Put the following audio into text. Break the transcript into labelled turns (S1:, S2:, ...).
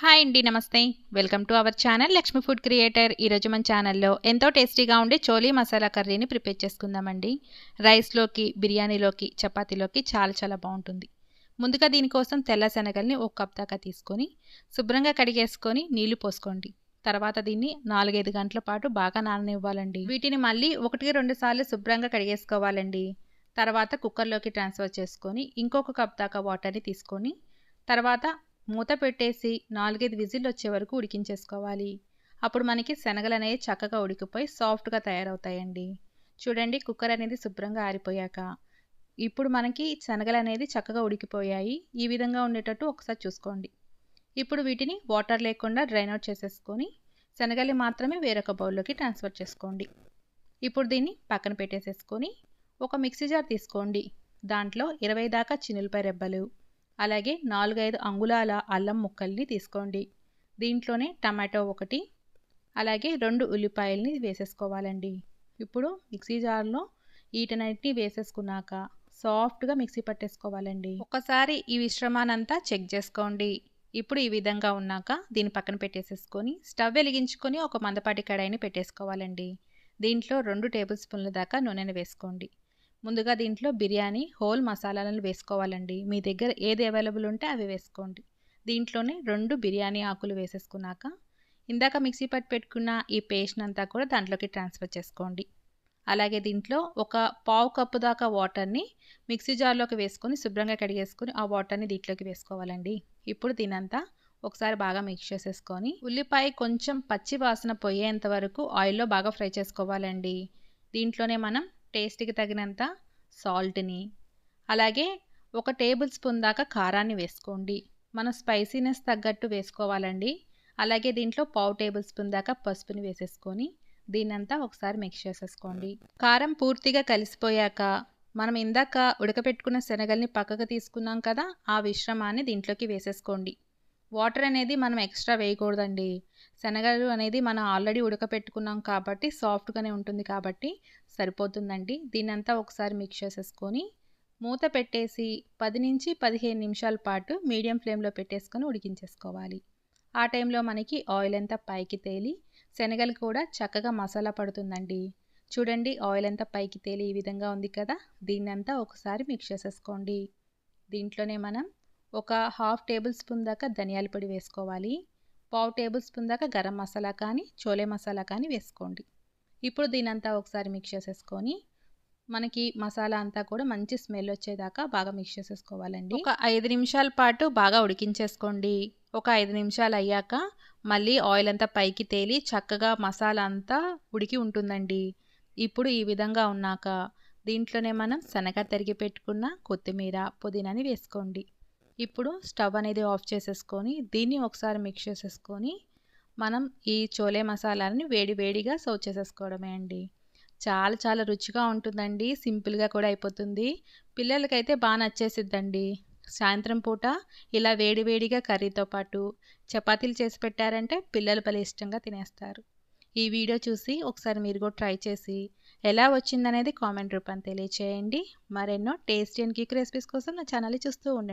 S1: Hi అండి నమస్తే. Welcome to our channel Lakshmi food creator. ఈరోజు మన ఛానల్లో ఎంతో టేస్టీగా ఉండే చోలీ మసాలా కర్రీని ప్రిపేర్ చేసుకుందామండి. రైస్లోకి బిర్యానీలోకి చపాతీలోకి చాలా చాలా బాగుంటుంది. ముందుగా దీనికోసం తెల్ల శనగల్ని ఒక కప్ దాకా తీసుకొని శుభ్రంగా కడిగేసుకొని నీళ్ళు పోసుకోండి. తర్వాత దీన్ని నాలుగైదు గంటల పాటు బాగా నాననివ్వాలండి. వీటిని మళ్ళీ ఒకటికి రెండు సార్లు శుభ్రంగా కడిగేసుకోవాలండి. తర్వాత కుక్కర్లోకి ట్రాన్స్ఫర్ చేసుకొని ఇంకొక కప్ దాకా వాటర్ని తీసుకొని తర్వాత మూత పెట్టేసి నాలుగైదు విజిల్ వచ్చే వరకు ఉడికించేసుకోవాలి. అప్పుడు మనకి శనగలు అనేవి చక్కగా ఉడికిపోయి సాఫ్ట్గా తయారవుతాయండి. చూడండి కుక్కర్ అనేది శుభ్రంగా ఆరిపోయాక. ఇప్పుడు మనకి శనగలు అనేది చక్కగా ఉడికిపోయాయి. ఈ విధంగా ఉండేటట్టు ఒకసారి చూసుకోండి. ఇప్పుడు వీటిని వాటర్ లేకుండా డ్రైన్ అవుట్ చేసేసుకొని శనగలు మాత్రమే వేరొక బౌల్లోకి ట్రాన్స్ఫర్ చేసుకోండి. ఇప్పుడు దీన్ని పక్కన పెట్టేసేసుకొని ఒక మిక్సీ జార్ తీసుకోండి. దాంట్లో ఇరవై దాకా చినులపై రెబ్బలు అలాగే నాలుగైదు అంగుళాల అల్లం ముక్కల్ని తీసుకోండి. దీంట్లోనే టమాటో ఒకటి అలాగే రెండు ఉల్లిపాయల్ని వేసేసుకోవాలండి. ఇప్పుడు మిక్సీ జార్లో వీటన్నిటిని వేసేసుకున్నాక సాఫ్ట్గా మిక్సీ పట్టేసుకోవాలండి. ఒకసారి ఈ మిశ్రమానంతా చెక్ చేసుకోండి. ఇప్పుడు ఈ విధంగా ఉన్నాక దీన్ని పక్కన పెట్టేసేసుకొని స్టవ్ వెలిగించుకొని ఒక మందపాటి కడాయిని పెట్టేసుకోవాలండి. దీంట్లో రెండు టేబుల్ స్పూన్ల దాకా నూనెను వేసుకోండి. ముందుగా దీంట్లో బిర్యానీ హోల్ మసాలాలను వేసుకోవాలండి. మీ దగ్గర ఏది అవైలబుల్ ఉంటే అవి వేసుకోండి. దీంట్లోనే రెండు బిర్యానీ ఆకులు వేసేసుకున్నాక ఇందాక మిక్సీ పట్టి పెట్టుకున్న ఈ పేస్ట్ అంతా కూడా దాంట్లోకి ట్రాన్స్ఫర్ చేసుకోండి. అలాగే దీంట్లో ఒక పావు కప్పు దాకా వాటర్ని మిక్సీ జార్లోకి వేసుకొని శుభ్రంగా కడిగేసుకొని ఆ వాటర్ని దీంట్లోకి వేసుకోవాలండి. ఇప్పుడు దీనంతా ఒకసారి బాగా మిక్స్ చేసేసుకొని ఉల్లిపాయ కొంచెం పచ్చి వాసన పోయేంత వరకు ఆయిల్లో బాగా ఫ్రై చేసుకోవాలండి. దీంట్లోనే మనం టేస్ట్కి తగినంత సాల్ట్ని అలాగే ఒక టేబుల్ స్పూన్ దాకా కారాన్ని వేసుకోండి. మనం స్పైసీనెస్ తగ్గట్టు వేసుకోవాలండి. అలాగే దీంట్లో పావు టేబుల్ స్పూన్ దాకా పసుపుని వేసేసుకొని దీన్నంతా ఒకసారి మిక్స్ చేసేసుకోండి. కారం పూర్తిగా కలిసిపోయాక మనం ఇందాక ఉడకపెట్టుకున్న శనగల్ని పక్కకు తీసుకున్నాం కదా ఆ విశ్రమాన్ని దీంట్లోకి వేసేసుకోండి. వాటర్ అనేది మనం ఎక్స్ట్రా వేయకూడదండి. శనగలు అనేది మనం ఆల్రెడీ ఉడకపెట్టుకున్నాం కాబట్టి సాఫ్ట్గానే ఉంటుంది కాబట్టి సరిపోతుందండి. దీన్నంతా ఒకసారి మిక్స్ చేసేసుకొని మూత పెట్టేసి పది నుంచి పదిహేను నిమిషాల పాటు మీడియం ఫ్లేమ్లో పెట్టేసుకొని ఉడికించేసుకోవాలి. ఆ టైంలో మనకి ఆయిల్ అంతా పైకి తేలి శనగలు కూడా చక్కగా మసాలా పడుతుందండి. చూడండి ఆయిల్ అంతా పైకి తేలి ఈ విధంగా ఉంది కదా? దీన్నంతా ఒకసారి మిక్స్ చేసేసుకోండి. దీంట్లోనే మనం ఒక హాఫ్ టేబుల్ స్పూన్ దాకా ధనియాల పొడి వేసుకోవాలి. పావు టేబుల్ స్పూన్ దాకా గరం మసాలా కానీ చోలే మసాలా కానీ వేసుకోండి. ఇప్పుడు దీనంతా ఒకసారి మిక్స్ చేసేసుకొని మనకి మసాలా అంతా కూడా మంచి స్మెల్ వచ్చేదాకా బాగా మిక్స్ చేసేసుకోవాలండి. ఒక ఐదు నిమిషాల పాటు బాగా ఉడికించేసుకోండి. ఒక ఐదు నిమిషాలు అయ్యాక మళ్ళీ ఆయిల్ అంతా పైకి తేలి చక్కగా మసాలా అంతా ఉడికి ఉంటుందండి. ఇప్పుడు ఈ విధంగా ఉన్నాక దీంట్లోనే మనం శనగ తరిగి పెట్టుకున్న కొత్తిమీర పుదీనాని వేసుకోండి. ఇప్పుడు స్టవ్ అనేది ఆఫ్ చేసేసుకొని దీన్ని ఒకసారి మిక్స్ చేసేసుకొని మనం ఈ చోలే మసాలాని వేడి వేడిగా సర్వ్ చేసేసుకోవడమే అండి. చాలా చాలా రుచిగా ఉంటుందండి. సింపుల్గా కూడా అయిపోతుంది. పిల్లలకైతే బాగా నచ్చేసిద్దండి. సాయంత్రం పూట ఇలా వేడి వేడిగా కర్రీతో పాటు చపాతీలు చేసి పెట్టారంటే పిల్లలు భలే ఇష్టంగా తినేస్తారు. ఈ వీడియో చూసి ఒకసారి మీరు కూడా ట్రై చేసి ఎలా వచ్చిందనేది కామెంట్ రూపాన్ని తెలియచేయండి. మరెన్నో టేస్టీ అండ్ కిక్ రెసిపీస్ కోసం నా ఛానల్ చూస్తూ ఉండండి.